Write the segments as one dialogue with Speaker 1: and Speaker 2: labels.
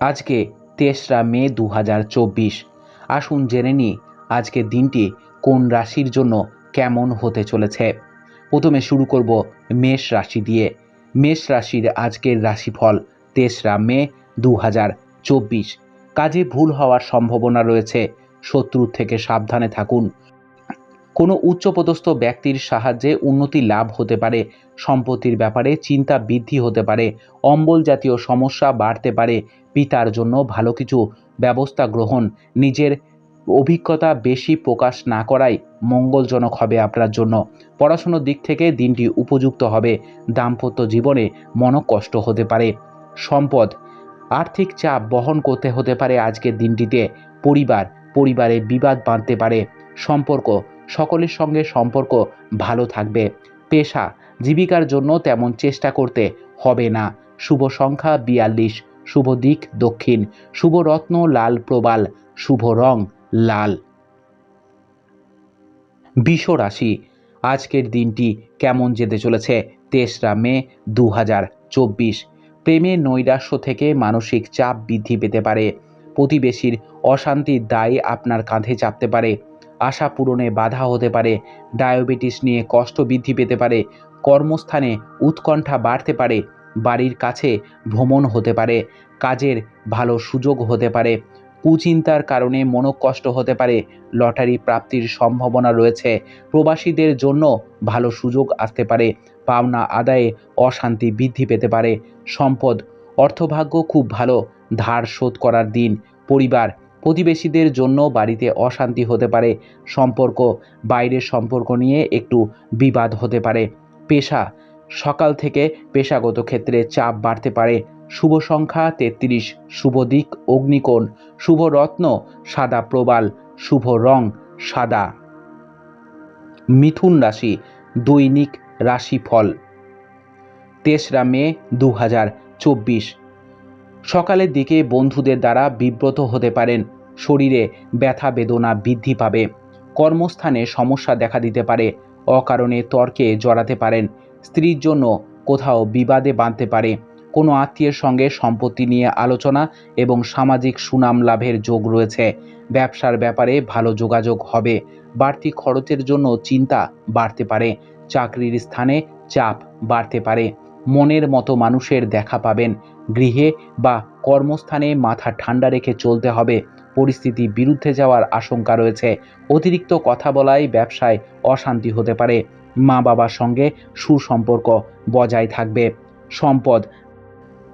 Speaker 1: আজকে তেসরা মে দু হাজার চব্বিশ। আসুন জেনে নিই আজকের দিনটি কোন রাশির জন্য কেমন হতে চলেছে। প্রথমে শুরু করব মেষ রাশি দিয়ে। মেষ রাশির আজকের রাশিফল তেসরা মে দু হাজার চব্বিশ। কাজে ভুল হওয়ার সম্ভাবনা রয়েছে। শত্রুর থেকে সাবধানে থাকুন। কোনো উচ্চপদস্থ ব্যক্তির সাহায্যে উন্নতি লাভ হতে পারে। সম্পত্তির ব্যাপারে চিন্তা বৃদ্ধি হতে পারে। অম্বল জাতীয় সমস্যা বাড়তে পারে। পিতার জন্য ভালো কিছু ব্যবস্থা গ্রহণ। নিজের অভিজ্ঞতা বেশি প্রকাশ না করাই মঙ্গলজনক হবে আপনার জন্য। পড়াশুনোর দিক থেকে দিনটি উপযুক্ত হবে। দাম্পত্য জীবনে মনকষ্ট হতে পারে। সম্পদ, আর্থিক চাপ বহন করতে হতে পারে আজকের দিনটিতে। পরিবার, পরিবারে বিবাদ বাঁধতে পারে। সম্পর্ক সকলের সঙ্গে সম্পর্ক ভালো থাকবে। পেশা, জীবিকার জন্য তেমন চেষ্টা করতে হবে না। শুভ সংখ্যা বিয়াল্লিশ, শুভ দিক দক্ষিণ, শুভ রত্ন লাল প্রবাল, শুভ রং লাল। বিষ রাশি আজকের দিনটি কেমন যেতে চলেছে? তেসরা মে দু হাজার চব্বিশ। প্রেমে নৈরাশ্য থেকে মানসিক চাপ বৃদ্ধি পেতে পারে। প্রতিবেশীর অশান্তির দায় আপনার কাঁধে চাপতে পারে। আশা পূরণে বাধা হতে পারে। ডায়াবেটিস নিয়ে কষ্ট বৃদ্ধি পেতে পারে। কর্মস্থানে উৎকণ্ঠা বাড়তে পারে। বাড়ির কাছে ভ্রমণ হতে পারে। কাজের ভালো সুযোগ হতে পারে। কুচিন্তার কারণে মনোকষ্ট হতে পারে। লটারি প্রাপ্তির সম্ভাবনা রয়েছে। প্রবাসীদের জন্য ভালো সুযোগ আসতে পারে। পাওনা আদায়ে অশান্তি বৃদ্ধি পেতে পারে। সম্পদ, অর্থভাগ্য খুব ভালো। ধার শোধ করার দিন। পরিবার প্রতিবেশীদের জন্য বাড়িতে অশান্তি হতে পারে, সম্পর্ক, বাইরের সম্পর্ক নিয়ে একটু বিবাদ হতে পারে। পেশা, সকাল থেকে পেশাগত ক্ষেত্রে চাপ বাড়তে পারে। শুভ সংখ্যা তেত্রিশ, শুভ দিক অগ্নিকোণ, শুভ রত্ন সাদা প্রবাল, শুভ রং সাদা। মিথুন রাশি, দৈনিক রাশিফল। তেসরা মে দু হাজার চব্বিশ। সকালের দিকে বন্ধুদের দ্বারা বিব্রত হতে পারেন। শরীরে ব্যথা বেদনা বৃদ্ধি পাবে। কর্মস্থানে সমস্যা দেখা দিতে পারে। অকারণে তর্কে জড়াতে পারেন। স্ত্রীর জন্য কোথাও বিবাদে বাঁধতে পারে। কোনো আত্মীয়ের সঙ্গে সম্পত্তি নিয়ে আলোচনা এবং সামাজিক সুনাম লাভের যোগ রয়েছে। ব্যবসার ব্যাপারে ভালো যোগাযোগ হবে। বাড়তি খরচের জন্য চিন্তা বাড়তে পারে। চাকরির স্থানে চাপ বাড়তে পারে। মনের মতো মানুষের দেখা পাবেন। গৃহে বা কর্মস্থানে মাথা ঠান্ডা রেখে চলতে হবে। পরিস্থিতি বিরুদ্ধে যাওয়ার আশঙ্কা রয়েছে। অতিরিক্ত কথা বলায় ব্যবসায় অশান্তি হতে পারে। মা বাবার সঙ্গে সুসম্পর্ক বজায় থাকবে। সম্পদ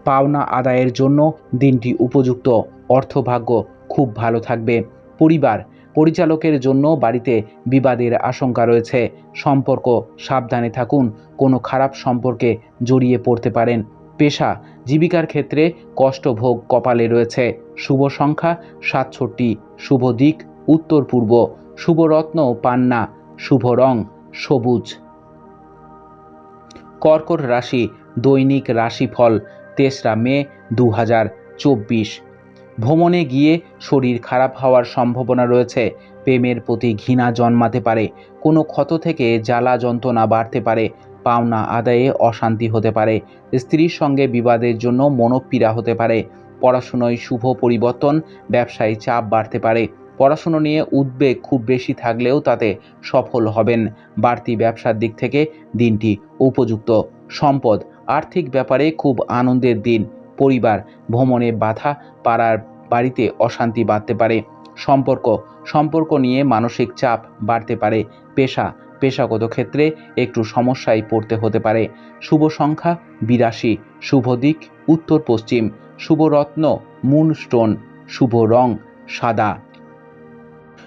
Speaker 1: পাওনা আদায়ের জন্য দিনটি উপযুক্ত। অর্থভাগ্য খুব ভালো থাকবে। পরিবার পরিচালকের জন্য বাড়িতে বিবাদের আশঙ্কা রয়েছে। সম্পর্ক সাবধানে থাকুন, কোনো খারাপ সম্পর্কে জড়িয়ে পড়তে পারেন। পেশা, জীবিকার ক্ষেত্রে কষ্টভোগ কপালে রয়েছে। শুভ সংখ্যা সাতষট্টি, শুভ দিক উত্তর পূর্ব, শুভ রত্ন পান্না, শুভ রং সবুজ। কর্কট রাশি, দৈনিক রাশিফল, তেসরা মে দু হাজার চব্বিশ। ভ্রমণে গিয়ে শরীর খারাপ হওয়ার সম্ভাবনা রয়েছে। প্রেমের প্রতি ঘৃণা জন্মাতে পারে, কোনো ক্ষত থেকে জ্বালা যন্ত্রণা বাড়তে পারে, পাওনা আদায়ে অশান্তি হতে পারে, স্ত্রীর সঙ্গে বিবাদের জন্য মনোপীড়া হতে পারে, পড়াশুনোয় শুভ পরিবর্তন, ব্যবসায় চাপ বাড়তে পারে। পড়াশুনো নিয়ে উদ্বেগ খুব বেশি থাকলেও তাতে সফল হবেন। বাড়তি ব্যবসার দিক থেকে দিনটি উপযুক্ত। সম্পদ, আর্থিক ব্যাপারে খুব আনন্দের দিন। পরিবার ভ্রমণে বাধা পাড়ার বাড়িতে অশান্তি বাড়তে পারে। সম্পর্ক সম্পর্ক নিয়ে মানসিক চাপ বাড়তে পারে। পেশা, পেশাগত ক্ষেত্রে একটু সমস্যায় পড়তে হতে পারে। শুভ সংখ্যা বিরাশি, শুভ দিক উত্তর পশ্চিম, শুভ রত্ন মুন স্টোন শুভ রং সাদা।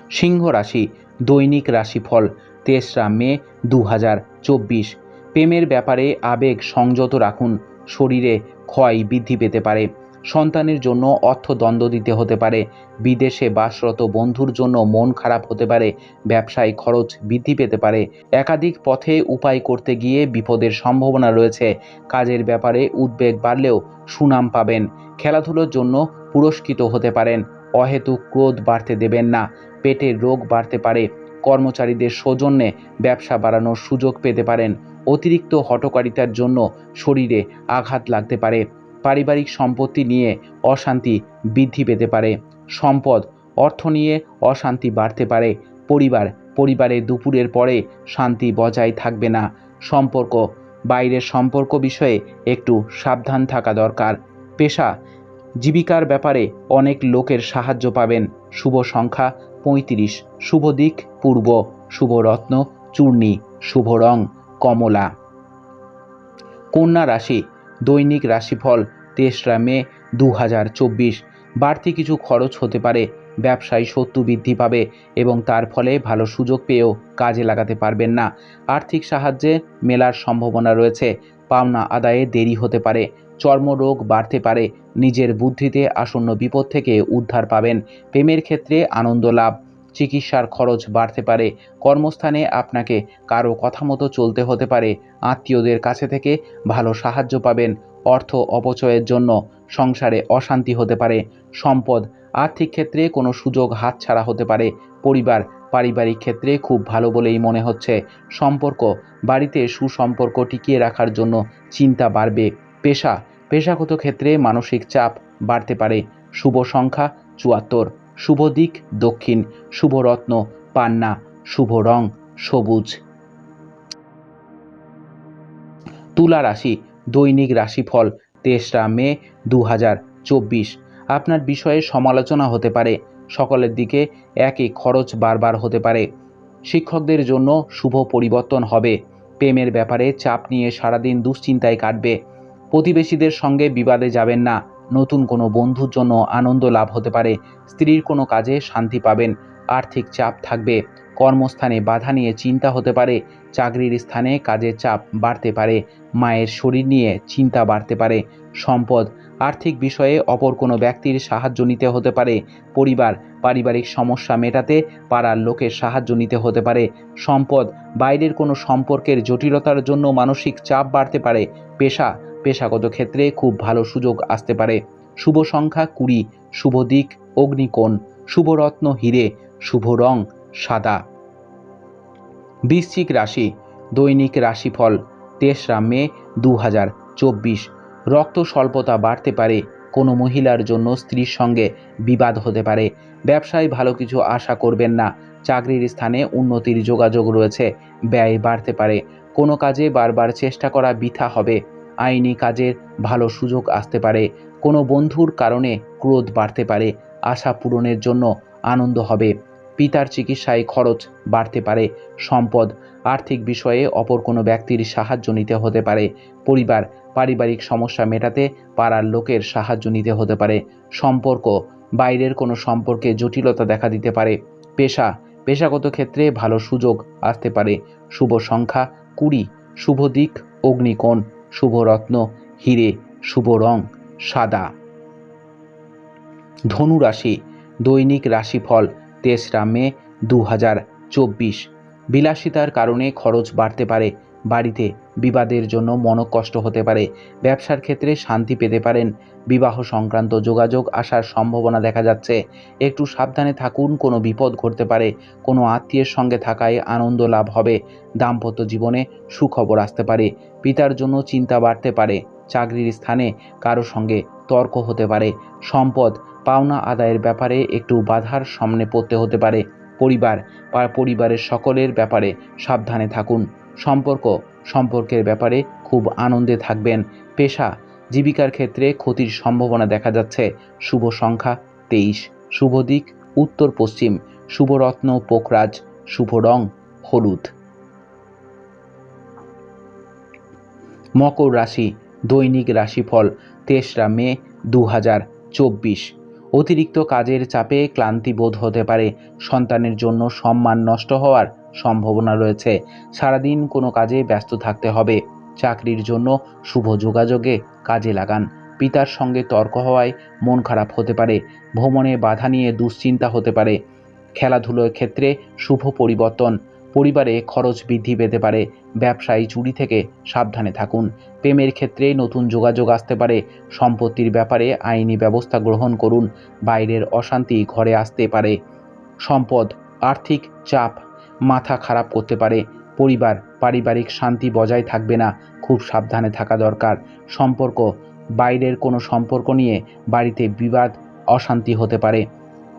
Speaker 1: সিংহ রাশি, দৈনিক রাশিফল, তেসরা মে দু হাজার চব্বিশ। প্রেমের ব্যাপারে আবেগ সংযত রাখুন। শরীরে ক্ষয় বৃদ্ধি পেতে পারে। সন্তানের জন্য অর্থদণ্ড দিতে হতে পারে। বিদেশে বাসরত বন্ধুর জন্য মন খারাপ হতে পারে। ব্যবসায় খরচ বৃদ্ধি পেতে পারে। একাধিক পথে উপায় করতে গিয়ে বিপদের সম্ভাবনা রয়েছে। কাজের ব্যাপারে উদ্বেগ বাড়লেও সুনাম পাবেন। খেলাধুলোর জন্য পুরস্কৃত হতে পারেন। অহেতুক ক্রোধ বাড়তে দেবেন না। পেটের রোগ বাড়তে পারে। কর্মচারীদের সৌজন্যে ব্যবসা বাড়ানোর সুযোগ পেতে পারেন। অতিরিক্ত হটকারিতার জন্য শরীরে আঘাত লাগতে পারে। পারিবারিক সম্পত্তি নিয়ে অশান্তি বৃদ্ধি পেতে পারে। সম্পদ, অর্থ নিয়ে অশান্তি বাড়তে পারে। পরিবার, পরিবারে দুপুরের পরে শান্তি বজায় থাকবে না। সম্পর্ক, বাইরের সম্পর্ক বিষয়ে একটু সাবধান থাকা দরকার। পেশা, জীবিকার ব্যাপারে অনেক লোকের সাহায্য পাবেন। শুভ সংখ্যা পঁয়ত্রিশ, শুভ দিক, পূর্ব, শুভ রত্ন, চূর্ণী, শুভ রং, কমলা। কন্যা রাশি, দৈনিক রাশিফল, তেসরা মে দু হাজার চব্বিশ। বাড়তি কিছু খরচ হতে পারে, ব্যবসায় শত্রু বৃদ্ধি পাবে এবং তার ফলে ভালো সুযোগ পেয়েও কাজে লাগাতে পারবেন না। আর্থিক সাহায্যে মেলার সম্ভাবনা রয়েছে, পাওনা আদায়ে দেরি হতে পারে চর্মরোগ বাড়তে পারে। নিজের বুদ্ধিতে আসন্ন বিপদ থেকে উদ্ধার পাবেন। প্রেমের ক্ষেত্রে আনন্দ লাভ। চিকিৎসার খরচ বাড়তে পারে। কর্মস্থানে আপনাকে কারও কথা মতো চলতে হতে পারে। আত্মীয়দের কাছে থেকে ভালো সাহায্য পাবেন। অর্থ অপচয়ের জন্য সংসারে অশান্তি হতে পারে। সম্পদ, আর্থিক ক্ষেত্রে কোনো সুযোগ হাতছাড়া হতে পারে। পরিবার, পারিবারিক ক্ষেত্রে খুব ভালো বলেই মনে হচ্ছে। সম্পর্ক, বাড়িতে সুসম্পর্ক টিকিয়ে রাখার জন্য চিন্তা বাড়বে। পেশা পেশাগত ক্ষেত্রে মানসিক চাপ বাড়তে পারে। শুভ সংখ্যা চুয়াত্তর, শুভ দিক দক্ষিণ, শুভ রত্ন পান্না, শুভ রং সবুজ। তুলা রাশি, দৈনিক রাশিফল, তেসরা মে দু হাজার চব্বিশ। আপনার বিষয়ে সমালোচনা হতে পারে। সকলের দিকে একই খরচ বারবার হতে পারে। শিক্ষকদের জন্য শুভ পরিবর্তন হবে। প্রেমের ব্যাপারে চাপ নিয়ে সারাদিন দুশ্চিন্তায় কাটবে। প্রতিবেশীদের সঙ্গে বিবাদে যাবেন না। নতুন কোনো বন্ধুর জন্য আনন্দ লাভ হতে পারে। স্ত্রীর কোনো কাজে শান্তি পাবেন। আর্থিক চাপ থাকবে। কর্মস্থানে বাধা নিয়ে চিন্তা হতে পারে। চাকরির স্থানে কাজের চাপ বাড়তে পারে। মায়ের শরীর নিয়ে চিন্তা বাড়তে পারে। সম্পদ, আর্থিক বিষয়ে অপর কোনো ব্যক্তির সাহায্য নিতে হতে পারে। পরিবার, পারিবারিক সমস্যা মেটাতে পাড়ার লোকের সাহায্য নিতে হতে পারে। সম্পদ, বাইরের কোনো সম্পর্কের জটিলতার জন্য মানসিক চাপ বাড়তে পারে। পেশা পেশাগত ক্ষেত্রে খুব ভালো সুযোগ আসতে পারে। শুভ সংখ্যা কুড়ি, শুভ দিক অগ্নিকোণ শুভরত্ন হিরে, শুভ রং সাদা। বৃশ্চিক রাশি, দৈনিক রাশিফল, তেসরা মে দু হাজার চব্বিশ। রক্ত স্বল্পতা বাড়তে পারে, কোনো মহিলার জন্য স্ত্রীর সঙ্গে বিবাদ হতে পারে। ব্যবসায় ভালো কিছু আশা করবেন না, চাকরির স্থানে উন্নতির যোগাযোগ রয়েছে, ব্যয় বাড়তে পারে। কোনো কাজে বারবার চেষ্টা করা বৃথা হবে। আইনি কাজের ভালো সুযোগ আসতে পারে। কোনো বন্ধুর কারণে ক্রোধ বাড়তে পারে। আশা পূরণের জন্য আনন্দ হবে। পিতার চিকিৎসায় খরচ বাড়তে পারে। সম্পদ, আর্থিক বিষয়ে অপর কোনো ব্যক্তির সাহায্য নিতে হতে পারে। পরিবার, পারিবারিক সমস্যা মেটাতে পাড়ার লোকের সাহায্য নিতে হতে পারে। সম্পর্ক, বাইরের কোনো সম্পর্কে জটিলতা দেখা দিতে পারে। পেশা, পেশাগত ক্ষেত্রে ভালো সুযোগ আসতে পারে। শুভ সংখ্যা কুড়ি, শুভ দিক অগ্নিকোণ। শুভ রত্ন হিরে, শুভ রং, সাদা। ধনু রাশি, দৈনিক রাশিফল, তেসরা মে দু হাজার চব্বিশ। বিলাসিতার কারণে খরচ বাড়তে পারে বাড়িতে বিবাদের জন্য মনকষ্ট হতে পারে। ব্যবসার ক্ষেত্রে শান্তি পেতে পারেন। বিবাহ সংক্রান্ত যোগাযোগ আসার সম্ভাবনা দেখা যাচ্ছে। একটু সাবধানে থাকুন, কোনো বিপদ ঘটতে পারে। কোনো আত্মীয়ের সঙ্গে থাকায় আনন্দ লাভ হবে। দাম্পত্য জীবনে সুখবর আসতে পারে। পিতার জন্য চিন্তা বাড়তে পারে। চাকরির স্থানে কারও সঙ্গে তর্ক হতে পারে। সম্পদ, পাওনা আদায়ের ব্যাপারে একটু বাধার সামনে পড়তে হতে পারে। পরিবার পরিবারের সকলের ব্যাপারে সাবধানে থাকুন। সম্পর্ক। সম্পর্কের ব্যাপারে খুব আনন্দে থাকবেন পেশা। জীবিকার ক্ষেত্রে ক্ষতির সম্ভাবনা দেখা যাচ্ছে। শুভ সংখ্যা তেইশ। শুভ দিক উত্তর পশ্চিম। শুভরত্ন পোকরাজ। শুভ রং হলুদ। মকর রাশি দৈনিক রাশিফল তেসরা মে দু হাজার চব্বিশ। অতিরিক্ত কাজের চাপে ক্লান্তি বোধ হতে পারে। সন্তানের জন্য সম্মান নষ্ট হওয়ার সম্ভাবনা রয়েছে। সারাদিন কোনো কাজে ব্যস্ত থাকতে হবে। চাকরির জন্য শুভ যোগাযোগে কাজে লাগান। পিতার সঙ্গে তর্ক হওয়ায় মন খারাপ হতে পারে। ভ্রমণে বাধা নিয়ে দুশ্চিন্তা হতে পারে। খেলাধুলোর ক্ষেত্রে শুভ পরিবর্তন। পরিবারে খরচ বৃদ্ধি পেতে পারে। ব্যবসায়ী চুরি থেকে সাবধানে থাকুন। প্রেমের ক্ষেত্রে নতুন যোগাযোগ আসতে পারে। সম্পত্তির ব্যাপারে আইনি ব্যবস্থা গ্রহণ করুন। বাইরের অশান্তি ঘরে আসতে পারে। সম্পদ, আর্থিক চাপ মাথা খারাপ করতে পারে। পরিবার, পারিবারিক শান্তি বজায় থাকবে না। খুব সাবধানে থাকা দরকার। সম্পর্ক, বাইরের কোনো সম্পর্ক নিয়ে বাড়িতে বিবাদ, অশান্তি হতে পারে।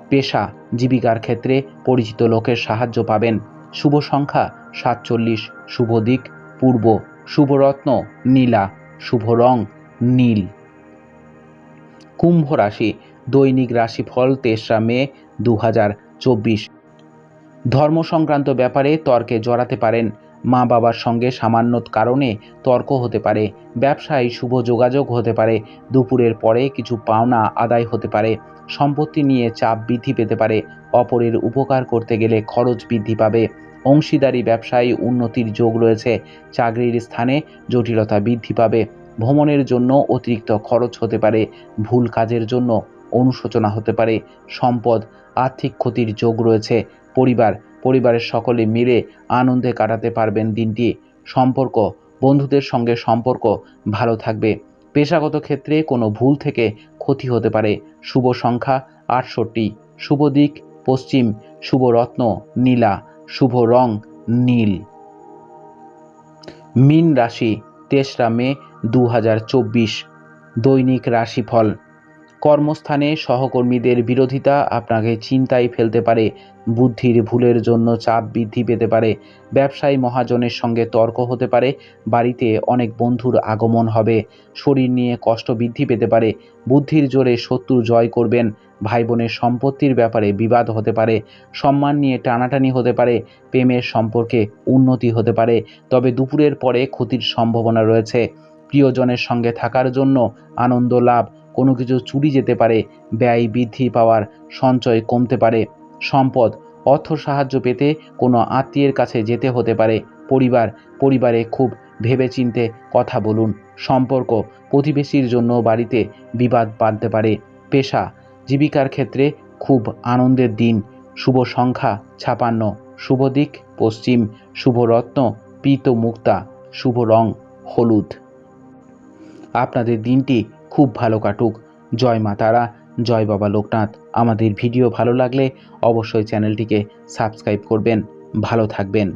Speaker 1: পেশা, জীবিকার ক্ষেত্রে পরিচিত লোকের সাহায্য পাবেন। শুভ সংখ্যা, সাতচল্লিশ, শুভ দিক, পূর্ব, শুভরত্ন, নীলা, শুভ রং, নীল। কুম্ভ রাশি, দৈনিক রাশিফল তেসরা মে দু হাজার চব্বিশ। ধর্ম সংক্রান্ত ব্যাপারে তর্কে জড়াতে পারেন। মা বাবার সঙ্গে সামান্য কারণে তর্ক হতে পারে। ব্যবসায় শুভ যোগাযোগ হতে পারে। দুপুরের পরে কিছু পাওনা আদায় হতে পারে। সম্পত্তি নিয়ে চাপ বৃদ্ধি পেতে পারে। অপরের উপকার করতে গেলে খরচ বৃদ্ধি পাবে। অংশীদারি ব্যবসায় উন্নতির যোগ রয়েছে। চাকরির স্থানে জটিলতা বৃদ্ধি পাবে। ভ্রমণের জন্য অতিরিক্ত খরচ হতে পারে। ভুল কাজের জন্য অনুশোচনা হতে পারে। সম্পদ আর্থিক ক্ষতির যোগ রয়েছে। পরিবার, পরিবারের সকলে মিলে আনন্দে কাটাতে পারবেন দিনটি। সম্পর্ক, বন্ধুদের সঙ্গে সম্পর্ক ভালো থাকবে। পেশাগত ক্ষেত্রে কোনো ভুল থেকে ক্ষতি হতে পারে। শুভ সংখ্যা আটষট্টি। শুভ দিক পশ্চিম। শুভ রত্ন নীলা। শুভ রং নীল। মিন রাশি তেসরা মে দু হাজার চব্বিশ। দৈনিক রাশিফল। কর্মস্থানে সহকর্মীদের বিরোধিতা আপনাকে চিন্তায় ফেলতে পারে, বুদ্ধির ভুলের জন্য চাপ বৃদ্ধি পেতে পারে, ব্যবসায়ী মহাজনের সঙ্গে তর্ক হতে পারে, বাড়িতে অনেক বন্ধুর আগমন হবে, শরীর নিয়ে কষ্ট বৃদ্ধি পেতে পারে, বুদ্ধির জোরে শত্রু জয় করবেন ভাই বোনের সম্পত্তির ব্যাপারে বিবাদ হতে পারে, সম্মান নিয়ে টানাটানি হতে পারে, প্রেমের সম্পর্কে উন্নতি হতে পারে, তবে দুপুরের পরে ক্ষতির সম্ভাবনা রয়েছে। প্রিয়জনের সঙ্গে থাকার জন্য আনন্দ লাভ কোনো কিছু চুরি যেতে পারে, ব্যয় বৃদ্ধি পাওয়ার সঞ্চয় কমতে পারে, সম্পদ, অর্থ সাহায্য পেতে কোনো আত্মীয়ের কাছে যেতে হতে পারে, পরিবার, পরিবারে খুব ভেবেচিন্তে কথা বলুন, সম্পর্ক প্রতিবেশীর জন্য বাড়িতে বিবাদ বাঁধতে পারে, পেশা, জীবিকার ক্ষেত্রে খুব আনন্দের দিন, শুভ সংখ্যা ছাপান্ন, শুভ দিক পশ্চিম, শুভ রত্ন পীত মুক্তা শুভ রং হলুদ। আপনাদের দিনটি খুব ভালো কাটুক। জয় মা তারা, জয় বাবা লোকনাথ। আমাদের ভিডিও ভালো লাগলে অবশ্যই চ্যানেলটিকে সাবস্ক্রাইব করবেন। ভালো থাকবেন।